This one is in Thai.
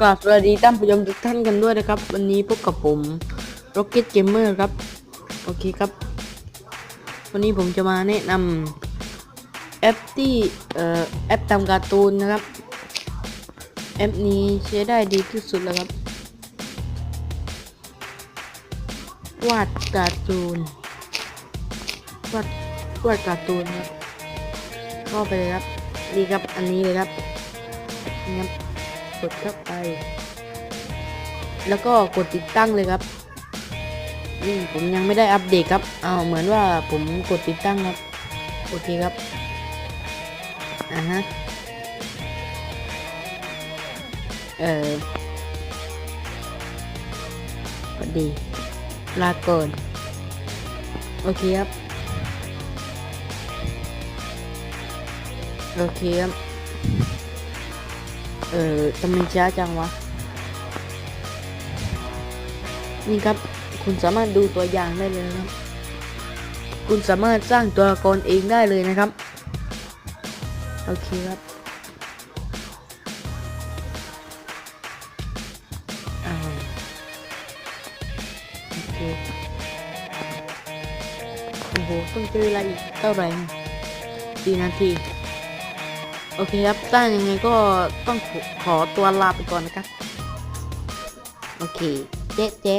กราบสวัสดีท่านผู้ชมทุกท่านกันด้วยนะครับ วันนี้พบกับผม Rocket Gamer ครับ โอเคครับ วันนี้ผมจะมาแนะนำแอปที่เอ่อแอปทำการ์ตูนนะครับ แอปนี้ใช้ได้ดีที่สุดแล้วครับ วาดการ์ตูน วาดวาดการ์ตูนครับเข้าไปเลยครับนี่ครับ อันนี้เลยครับนี่ครับ กดเข้าไป แล้วก็กดติดตั้งเลยครับนี่ผมยังไม่ได้อัปเดตครับอ้าวเหมือนว่าผมกดติดตั้งครับโอเคครับอ่าฮะเออสวัสดีลาก่อนโอเคครับ โอเคครับ ออทำไมช้าจังวะ นี่ครับ คุณสามารถดูตัวอย่างได้เลยนะครับ คุณสามารถสร้างตัวละครเองได้เลยนะครับ โอเคครับอ่าโอเคโอ้โห ต้องใช้เวลาอีกเท่าไหร่สี่นาที โอเคครับถ้ายังไงก็ต้องขอขอตัวลาไปก่อนนะครับ โอเค เจ๊เจ๊